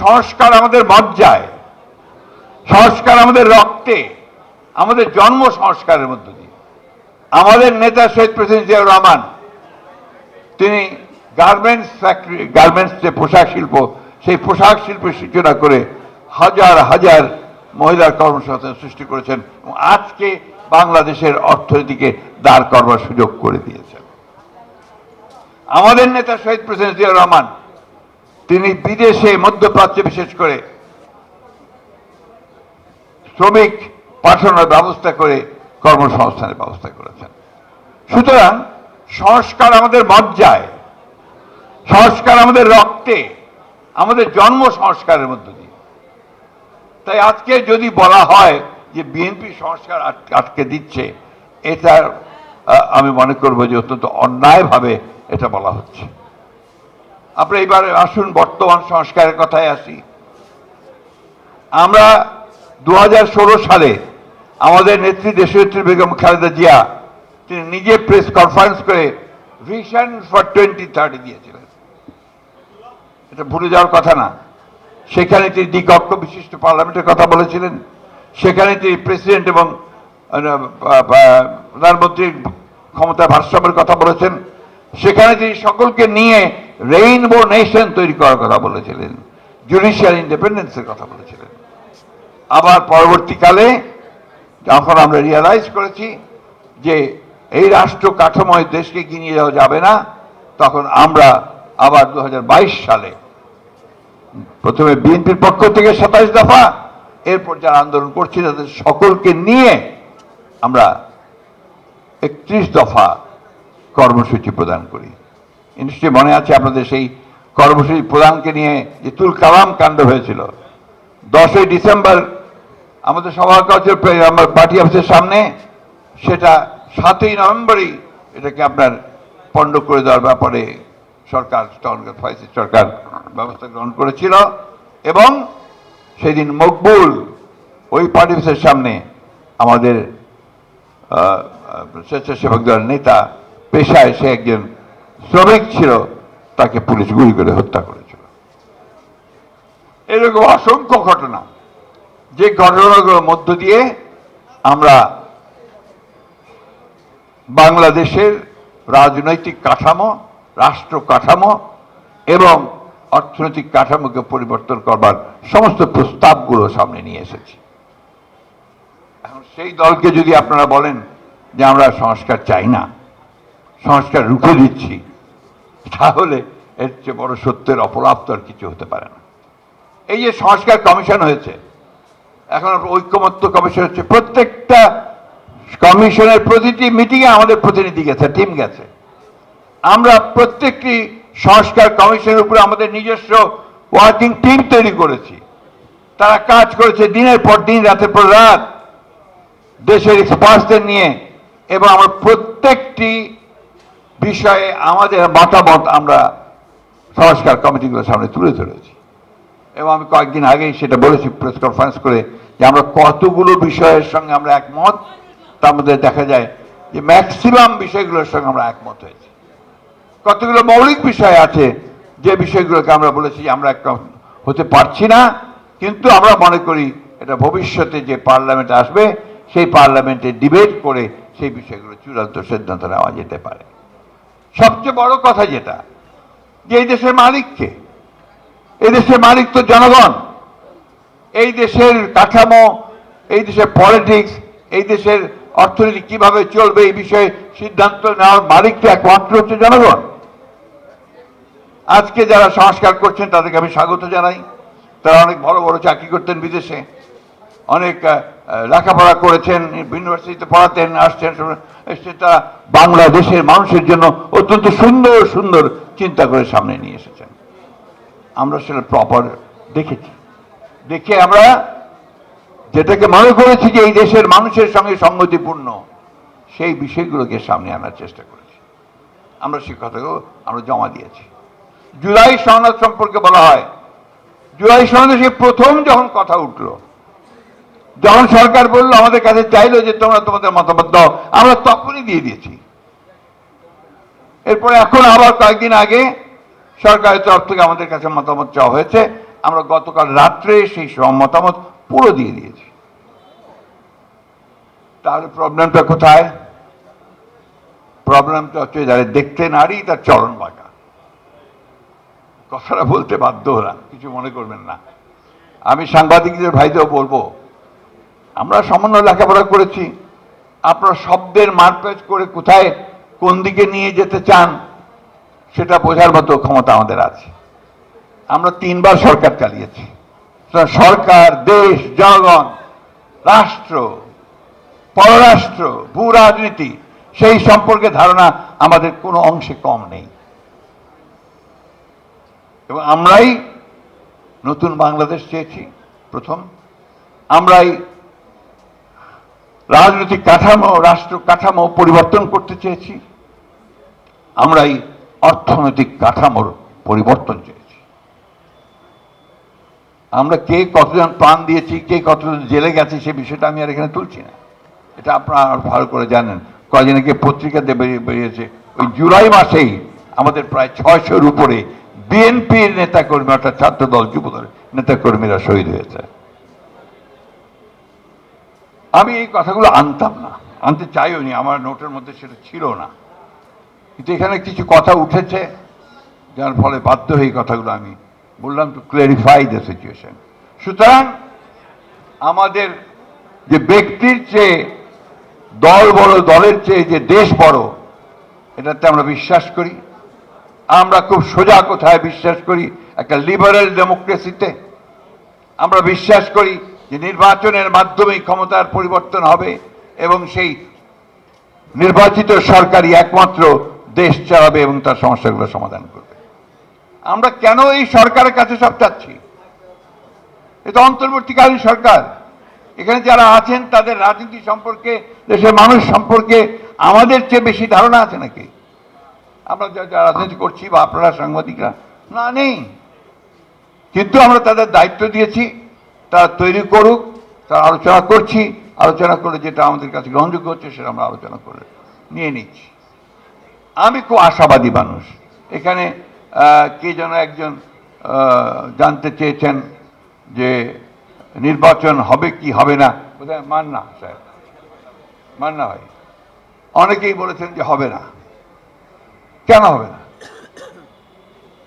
সংস্কার আমাদের মজ্জায়, সংস্কার আমাদের রক্তে, আমাদের জন্ম সংস্কারের মধ্য দিয়ে। আমাদের নেতা শহীদ প্রেসিডেন্ট জিয়াউর রহমান, তিনি গার্মেন্টস ফ্যাক্টরি গার্মেন্টস যে পোশাক শিল্প, সেই পোশাক শিল্পের সূচনা করে হাজার হাজার মহিলার কর্মসংস্থান সৃষ্টি করেছেন এবং আজকে বাংলাদেশের অর্থনীতিকে দাঁড় করবার সুযোগ করে দিয়েছেন। আমাদের নেতা শহীদ প্রেসিডেন্ট জিয়াউর রহমান তিনি বিদেশে মধ্যপ্রাচ্যে বিশেষ করে শ্রমিক পাঠানোর ব্যবস্থা করে কর্মসংস্থানের ব্যবস্থা করেছেন। সুতরাং সংস্কার আমাদের মজ্জায়, সংস্কার আমাদের রক্তে, আমাদের জন্ম সংস্কারের মধ্য দিয়ে। তাই আজকে যদি বলা হয় যে বিএনপি সংস্কার আট- আটকে দিচ্ছে এটা আমি মনে করব যে অত্যন্ত অন্যায়ভাবে এটা বলা হচ্ছে। আমরা এবার আসুন বর্তমান সংস্কারের কথায় আসি। আমরা দু হাজার ষোলো সালে আমাদের নেত্রী দেশনেত্রী বেগম খালেদা জিয়া, তিনি নিজে প্রেস কনফারেন্স করে ভিশন ফর টোয়েন্টি থার্টি দিয়েছিলেন। এটা ভুলে যাওয়ার কথা না। সেখানে তিনি দ্বিকক্ষ বিশিষ্ট পার্লামেন্টের কথা বলেছিলেন। সেখানে তিনি প্রেসিডেন্ট এবং প্রধানমন্ত্রীর ক্ষমতা ভারসাম্যের কথা বলেছেন। সেখানে তিনি সকলকে নিয়ে রেইনবো নেশন তৈরি করার কথা বলেছিলেন। জুডিশিয়াল ইন্ডিপেন্ডেন্সের কথা বলেছিলেন। আবার পরবর্তীকালে যখন আমরা রিয়ালাইজ করেছি যে এই রাষ্ট্র কাঠামোয় দেশকে এগিয়ে নিয়ে যাওয়া যাবে না, তখন আমরা আবার দু হাজার বাইশ সালে প্রথমে বিএনপির পক্ষ থেকে সাতাইশ দফা, এরপর যারা আন্দোলন করছে তাদের সকলকে নিয়ে আমরা একত্রিশ দফা কর্মসূচি প্রদান করি। নিশ্চয়ই মনে আছে আপনাদের সেই কর্মসূচি প্রদানকে নিয়ে যে তুল কালাম কাণ্ড হয়েছিল। দশই ডিসেম্বর আমাদের সভা আমার পার্টি অফিসের সামনে, সেটা সাতই নভেম্বরই এটাকে আপনার পণ্ড করে দেওয়ার ব্যাপারে সরকার ফয়সি সরকার ব্যবস্থা গ্রহণ করেছিল এবং সেদিন মকবুল ওই পার্টি অফিসের সামনে আমাদের স্বেচ্ছাসেবক দলের নেতা পেশায় সে একজন শ্রমিক ছিল, তাকে পুলিশ গুলি করে হত্যা করেছিল। এরকম অসংখ্য ঘটনা। যে ঘটনাগুলোর মধ্য দিয়ে আমরা বাংলাদেশের রাজনৈতিক কাঠামো, রাষ্ট্র কাঠামো এবং অর্থনৈতিক কাঠামোকে পরিবর্তন করবার সমস্ত প্রস্তাবগুলো সামনে নিয়ে এসেছি। এখন সেই দলকে যদি আপনারা বলেন যে আমরা সংস্কার চাই না সংস্কার রুখে দিচ্ছি, তাহলে এর চেয়ে বড় সত্যের অপরাধ তো আর কিছু হতে পারে না। এই যে সংস্কার কমিশন হয়েছে, এখন ঐক্যমত্য কমিশন হচ্ছে, প্রত্যেকটা কমিশনের প্রতিটি মিটিংয়ে আমাদের প্রতিনিধি গেছে, টিম গেছে। আমরা প্রত্যেকটি সংস্কার কমিশনের উপরে আমাদের নিজস্ব ওয়ার্কিং টিম তৈরি করেছি। তারা কাজ করেছে দিনের পর দিন, রাতের পর রাত। দেশের এক্সপার্টসদের নিয়ে, এবং আমরা প্রত্যেকটি বিষয়ে আমাদের মতামত আমরা সংস্কার কমিটিগুলোর সামনে তুলে ধরেছি। এবং আমি কয়েকদিন আগেই সেটা বলেছি প্রেস কনফারেন্স করে যে আমরা কতগুলো বিষয়ের সঙ্গে আমরা একমত, তার মধ্যে দেখা যায় যে ম্যাক্সিমাম বিষয়গুলোর সঙ্গে আমরা একমত হয়েছি। কতগুলো মৌলিক বিষয় আছে, যে বিষয়গুলোকে আমরা বলেছি আমরা একমত হতে পারছি না, কিন্তু আমরা মনে করি এটা ভবিষ্যতে যে পার্লামেন্ট আসবে, সেই পার্লামেন্টে ডিবেট করে সেই বিষয়গুলো চূড়ান্ত সিদ্ধান্ত নেওয়া যেতে পারে। সবচেয়ে বড় কথা যেটা, যে এই দেশের মালিককে, এই দেশের মালিক তো জনগণ, এই দেশের কাঠামো, এই দেশের পলিটিক্স এই দেশের অর্থনীতি কীভাবে চলবে এই বিষয়ে সিদ্ধান্ত নেওয়ার মালিক তো একমাত্র হচ্ছে জনগণ। আজকে যারা সংস্কার করছেন তাদেরকে আমি স্বাগত জানাই। তারা অনেক বড় বড় চাকরি করতেন বিদেশে। অনেক লেখাপড়া করেছেন, ইউনিভার্সিটিতে পড়াতেন, আসছেন তারা বাংলাদেশের মানুষের জন্য অত্যন্ত সুন্দর সুন্দর চিন্তা করে সামনে নিয়ে এসেছেন। আমরা সেটা প্রপার দেখেছি। দেখে আমরা যেটাকে মনে করেছি যে এই দেশের মানুষের সঙ্গে সঙ্গতিপূর্ণ, সেই বিষয়গুলোকে সামনে আনার চেষ্টা করেছি। আমরা সে কথাগুলো আমরা জমা দিয়েছি। জুলাই সনদ সম্পর্কে বলা হয়। জুলাই সনদে সে প্রথম যখন কথা উঠল যখন সরকার বলল, আমাদের কাছে চাইলো যে তোমরা তোমাদের মতামত দাও, আমরা তখনই দিয়ে দিয়েছি। এরপরে এখন আবার কয়েকদিন আগে সরকারের তরফ থেকে আমাদের কাছে মতামত চাওয়া হয়েছে। আমরা গতকাল রাত্রে সেই সব মতামত পুরো দিয়ে দিয়েছি। তাহলে প্রবলেমটা কোথায়? প্রবলেমটা হচ্ছে যারা দেখতে নারী, তার চরণ বাঁকা। কথাটা বলতে বাধ্য হলাম, কিছু মনে করবেন না। আমি সাংবাদিকদের ভাইদেরও বলব আমরা সামান্য লেখাপড়া করেছি। আপনারা শব্দের মারপ্যাচ করে কোথায়, কোন দিকে নিয়ে যেতে চান, সেটা বোঝার মতো ক্ষমতা আমাদের আছে। আমরা তিনবার সরকার চালিয়েছি। সরকার, দেশ, জনগণ, রাষ্ট্র, পররাষ্ট্র, ভূ রাজনীতি, সেই সম্পর্কে ধারণা আমাদের কোনো অংশে কম নেই। এবং আমরাই নতুন বাংলাদেশ চেয়েছি, প্রথম। আমরাই রাজনৈতিক কাঠামো, রাষ্ট্র কাঠামো পরিবর্তন করতে চেয়েছি। আমরাই অর্থনৈতিক কাঠামোর পরিবর্তন চেয়েছি। আমরা কে কতজন প্রাণ দিয়েছি, কে কতজন জেলে গেছে, সে বিষয়টা আমি আর এখানে তুলছি না। এটা আপনারা ভালো করে জানেন। কয়জনকে পত্রিকাতে বেরিয়ে বেরিয়েছে। ওই জুলাই মাসেই আমাদের প্রায় ছয়শোর উপরে বিএনপির নেতাকর্মী, অর্থাৎ ছাত্র দল যুবদল নেতাকর্মীরা শহীদ হয়েছে। আমি এই কথাগুলো আনতাম না। আনতে চাইও নি আমার নোটের মধ্যে সেটা ছিল না। কিন্তু এখানে কিছু কথা উঠেছে, যার ফলে বাধ্য হয়ে কথাগুলো আমি বললাম টু ক্লিয়ারিফাই দ্য সিচুয়েশন সুতরাং আমাদের যে ব্যক্তির চেয়ে, দল বড়, দলের চেয়ে যে দেশ বড়, এটাতে আমরা বিশ্বাস করি। আমরা খুব সোজা কোথায় বিশ্বাস করি, একটা লিবারেল ডেমোক্রেসিতে আমরা বিশ্বাস করি যে নির্বাচনের মাধ্যমে ক্ষমতার পরিবর্তন হবে এবং সেই নির্বাচিত সরকারই একমাত্র দেশ চালাবে এবং তার সমস্যাগুলো সমাধান করবে। আমরা কেন এই সরকারের কাছে সব চাচ্ছি? এটা অন্তর্বর্তীকালীন সরকার। এখানে যারা আছেন, তাদের রাজনীতি সম্পর্কে, দেশের মানুষ সম্পর্কে আমাদের চেয়ে বেশি ধারণা আছে নাকি? আমরা যা রাজনীতি করছি বা আপনারা সাংবাদিকরা, না নেই। কিন্তু আমরা তাদের দায়িত্ব দিয়েছি। তারা তৈরি করুক তারা আলোচনা করছি, আলোচনা করে যেটা আমাদের কাছে গ্রহণযোগ্য হচ্ছে সেটা আমরা আলোচনা করে নিয়ে নিচ্ছি। আমি খুব আশাবাদী মানুষ। এখানে কে যেন একজন জানতে চেয়েছেন যে নির্বাচন হবে কি হবে না। বোধহয় মান্না স্যার মান্না ভাই। অনেকেই বলেছেন যে হবে না। কেন হবে না?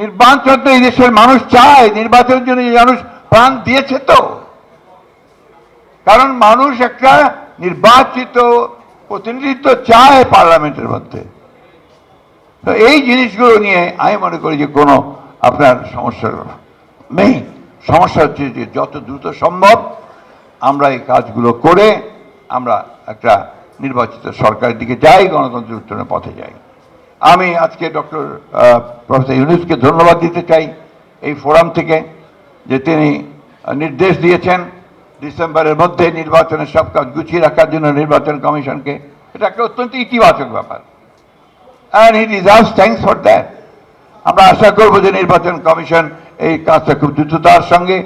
নির্বাচন তো এই দেশের মানুষ চায়। নির্বাচনের জন্য মানুষ প্রাণ দিয়েছে তো। কারণ মানুষ একটা নির্বাচিত প্রতিনিধিত্ব চায় পার্লামেন্টের মধ্যে। তো এই জিনিসগুলো নিয়ে আমি মনে করি যে কোনো আপনার সমস্যা নেই। সমস্যা হচ্ছে যে যত দ্রুত সম্ভব আমরা এই কাজগুলো করে আমরা একটা নির্বাচিত সরকারের দিকে যাই, গণতন্ত্রের উত্তরণের পথে যাই। আমি আজকে ডক্টর প্রফেসর ইউনুসকে ধন্যবাদ দিতে চাই এই ফোরাম থেকে। যে তিনি নির্দেশ দিয়েছেন ডিসেম্বরের মধ্যে নির্বাচনের সব কাজ গুছিয়ে রাখার জন্য নির্বাচন কমিশনকে। এটা একটা অত্যন্ত ইতিবাচক ব্যাপার। And he deserves thanks for that আমরা আশা করব যে নির্বাচন কমিশন এই কাজটা খুব দ্রুততার সঙ্গে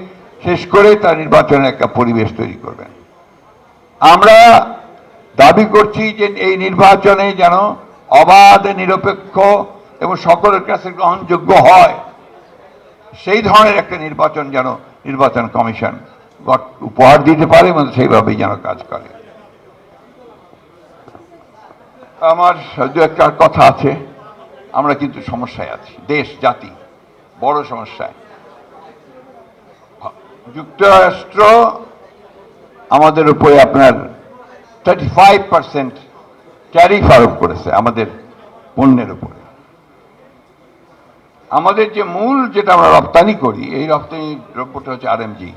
শেষ করে তার নির্বাচনের একটা পরিবেশ তৈরি করবেন। আমরা দাবি করছি যে এই নির্বাচনে যেন অবাধ, নিরপেক্ষ এবং সকলের কাছে গ্রহণযোগ্য হয়। সেই ধরনের একটা নির্বাচন যেন নির্বাচন কমিশন উপহার দিতে পারে এবং সেইভাবেই যেন কাজ করে। আমার দু একটা কথা আছে, আমরা কিন্তু সমস্যায় আছি। দেশ, জাতি, বড় সমস্যায় যুক্তরাষ্ট্র আমাদের উপরে আপনার থার্টি ফাইভ পার্সেন্ট ট্যারিফ আরোপ করেছে, আমাদের পণ্যের উপরে। আমাদের যে মূল যেটা আমরা রপ্তানি করি, এই রপ্তানি দ্রব্যটা হচ্ছে আরএমজি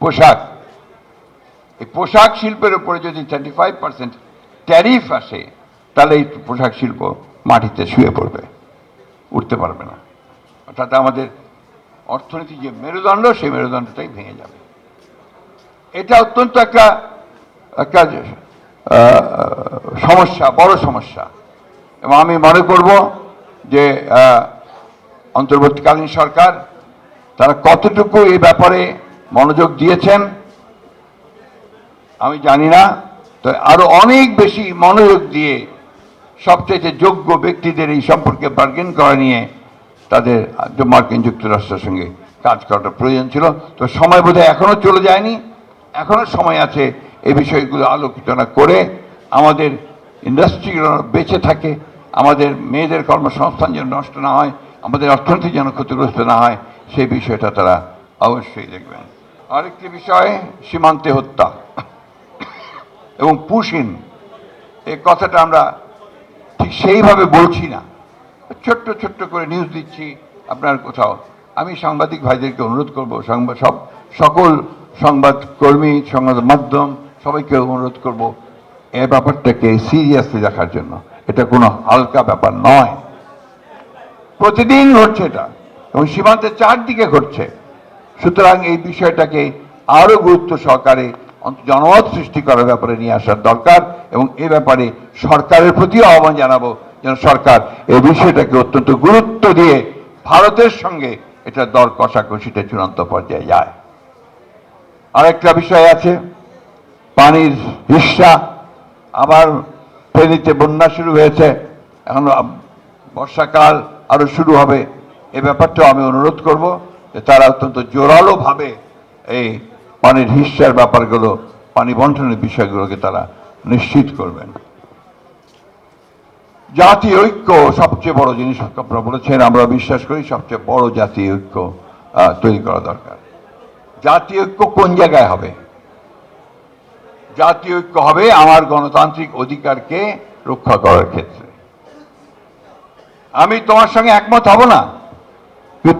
পোশাক। এই পোশাক শিল্পের উপরে যদি থার্টি ফাইভ পার্সেন্ট ট্যারিফ আসে, তাহলে এই পোশাক শিল্প মাটিতে শুয়ে পড়বে, উঠতে পারবে না। অর্থাৎ আমাদের অর্থনীতি যে মেরুদণ্ড, সেই মেরুদণ্ডটাই ভেঙে যাবে। এটা অত্যন্ত একটা একটা সমস্যা, বড় সমস্যা। এবং আমি মনে করব যে অন্তর্বর্তীকালীন সরকার তারা কতটুকু এই ব্যাপারে মনোযোগ দিয়েছেন, আমি জানি না তো আরও অনেক বেশি মনোযোগ দিয়ে সবচেয়ে যোগ্য ব্যক্তিদের এই সম্পর্কে বার্গেন করা নিয়ে তাদের মার্কিন যুক্তরাষ্ট্রের সঙ্গে কাজ করাটা প্রয়োজন ছিল। তো সময় বোধহয় এখনও চলে যায়নি। এখনও সময় আছে এই বিষয়গুলো আলোচনা করে আমাদের ইন্ডাস্ট্রিগুলো বেঁচে থাকে, আমাদের মেয়েদের কর্মসংস্থান যেন নষ্ট না হয় আমাদের অর্থনীতি যেন ক্ষতিগ্রস্ত না হয়, সেই বিষয়টা তারা অবশ্যই দেখবেন। আরেকটি বিষয়, সীমান্তে হত্যা এবং পুশিন। এই কথাটা আমরা ঠিক সেইভাবে বলছি না। ছোট্ট ছোট্ট করে নিউজ দিচ্ছি আপনার কোথাও। আমি সাংবাদিক ভাইদেরকে অনুরোধ করব, সংবাদ সব সকল সংবাদ কর্মী, সংবাদ মাধ্যম, সবাইকে অনুরোধ করব, এ ব্যাপারটাকে সিরিয়াসলি দেখার জন্য। এটা কোনো হালকা ব্যাপার নয়। প্রতিদিন ঘটছে এটা, এবং সীমান্তের চারদিকে ঘটছে। সুতরাং এই বিষয়টাকে আরও গুরুত্ব সহকারে জনমত সৃষ্টি করার ব্যাপারে নিয়ে আসার দরকার, এবং এ ব্যাপারে সরকারের প্রতিও আহ্বান জানাব যেন সরকার এই বিষয়টাকে অত্যন্ত গুরুত্ব দিয়ে ভারতের সঙ্গে এটা দর কষাকষিটা চূড়ান্ত পর্যায়ে যায়। আরেকটা বিষয় আছে, পানির হিসা আবার ফেনীতে বন্যা শুরু হয়েছে, এখন বর্ষাকাল আরও শুরু হবে। এ ব্যাপারটাও আমি অনুরোধ করব যে তারা অত্যন্ত জোরালোভাবে এই পানির হিস্সার ব্যাপারগুলো, পানি বন্টনের বিষয়গুলোকে তারা নিশ্চিত করবেন। জাতীয় ঐক্য সবচেয়ে বড় জিনিস আপনারা বলেছেন, আমরা বিশ্বাস করি সবচেয়ে বড় জাতীয় ঐক্য তৈরি করা দরকার। জাতীয় ঐক্য কোন জায়গায় হবে? জাতীয় ঐক্য হবে আমার গণতান্ত্রিক অধিকারকে রক্ষা করার ক্ষেত্রে। আমি তোমার সঙ্গে একমত হব না।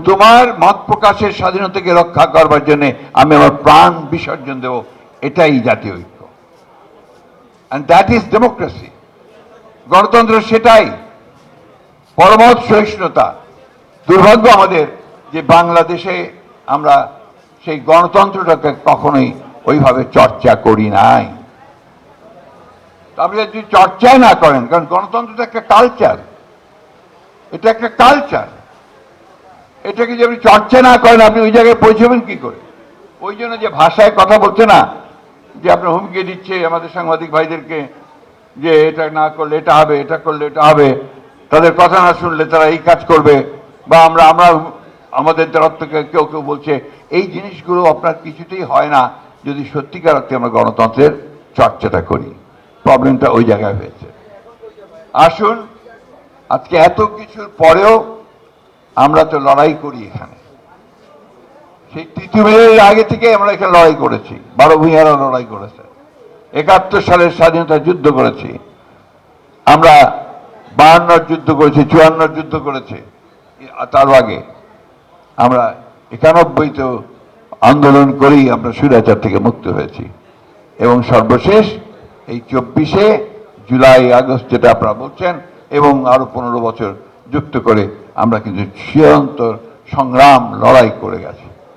তোমার মত প্রকাশের স্বাধীনতাকে রক্ষা করবার জন্য আমি আমার প্রাণ বিসর্জন দেব, এটাই জাতীয় ঐক্য। অ্যান্ড দ্যাট ইজ ডেমোক্রেসি গণতন্ত্র সেটাই। পরমত সহিষ্ণুতা। দুর্ভাগ্য আমাদের যে বাংলাদেশে আমরা সেই গণতন্ত্রটাকে কখনোই ওইভাবে চর্চা করি নাই। আপনি যদি চর্চাই না করেন, কারণ গণতন্ত্রটা একটা কালচার এটা একটা কালচার এটাকে যদি আপনি চর্চা না করেন, আপনি ওই জায়গায় পৌঁছবেন কি করে? ওই জন্য যে ভাষায় কথা বলছে না, যে আপনার হুমকি দিচ্ছে, আমাদের সাংবাদিক ভাইদেরকে, যে এটা না করলে এটা হবে, এটা করলে এটা হবে, তাদের কথা না শুনলে তারা এই কাজ করবে, বা আমরা আমরা আমাদের তরফ কেউ কেউ বলছে, এই জিনিসগুলো আপনার কিছুতেই হয় না, যদি সত্যিকার অর্থে আমরা গণতন্ত্রের চর্চাটা করি। প্রবলেমটা ওই জায়গায় হয়েছে। আসুন আজকে এত কিছুর পরেও আমরা তো লড়াই করি এখানে। সেই তৃতীয় আগে থেকে আমরা এখানে লড়াই করেছি। বারো ভূঁইয়ারা লড়াই করেছে। একাত্তর সালের স্বাধীনতা যুদ্ধ করেছি। আমরা বাহান্নর যুদ্ধ করেছি চুয়ান্নর যুদ্ধ করেছি। তার আগে আমরা একানব্বইতেও আন্দোলন করেই আমরা স্বৈরাচার থেকে মুক্ত হয়েছি। এবং সর্বশেষ এই চব্বিশে জুলাই আগস্ট যেটা আপনারা বলছেন এবং আরও পনেরো বছর যুক্ত করে আমরা কিন্তু চিরন্তর সংগ্রাম লড়াই করে গেছি।